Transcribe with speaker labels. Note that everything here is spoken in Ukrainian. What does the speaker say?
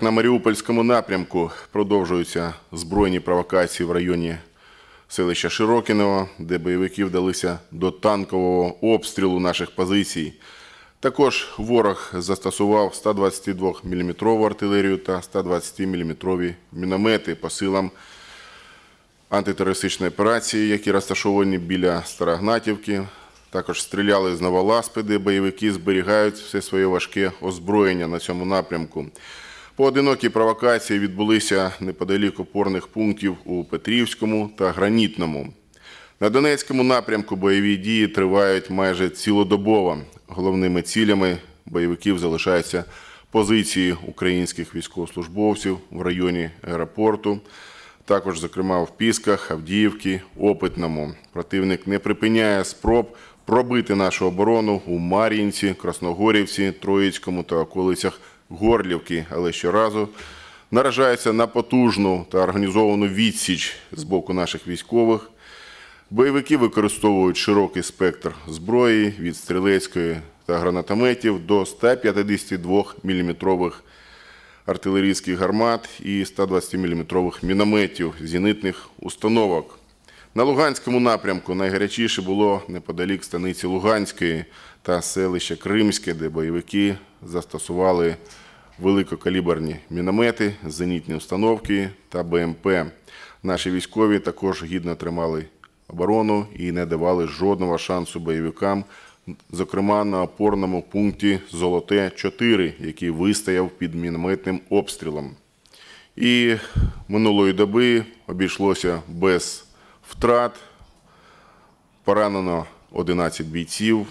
Speaker 1: На Маріупольському напрямку продовжуються збройні провокації в районі селища Широкіново, де бойовики вдалися до танкового обстрілу наших позицій. Також ворог застосував 122 мм артилерію та 120 мм міномети по силам антитерористичної операції, які розташовані біля Старогнатівки. Також стріляли з Новоласпи, де бойовики зберігають все своє важке озброєння на цьому напрямку. Поодинокі провокації відбулися неподалік опорних пунктів у Петрівському та Гранітному. На Донецькому напрямку бойові дії тривають майже цілодобово. Головними цілями бойовиків залишаються позиції українських військовослужбовців в районі аеропорту, також, зокрема, в Пісках, Авдіївці, Опитному. Противник не припиняє спроб пробити нашу оборону у Мар'їнці, Красногорівці, Троїцькому та околицях Горлівки, але щоразу наражається на потужну та організовану відсіч з боку наших військових. Бойовики використовують широкий спектр зброї від стрілецької та гранатометів до 152 мм артилерійських гармат і 120 мм мінометів зенітних установок. На Луганському напрямку найгарячіше було неподалік станиці Луганської та селища Кримське, де бойовики застосували великокаліберні міномети, зенітні установки та БМП. Наші військові також гідно тримали оборону і не давали жодного шансу бойовикам, зокрема на опорному пункті Золоте 4, який вистояв під мінометним обстрілом. І минулої доби обійшлося без втрат. Поранено 11 бійців,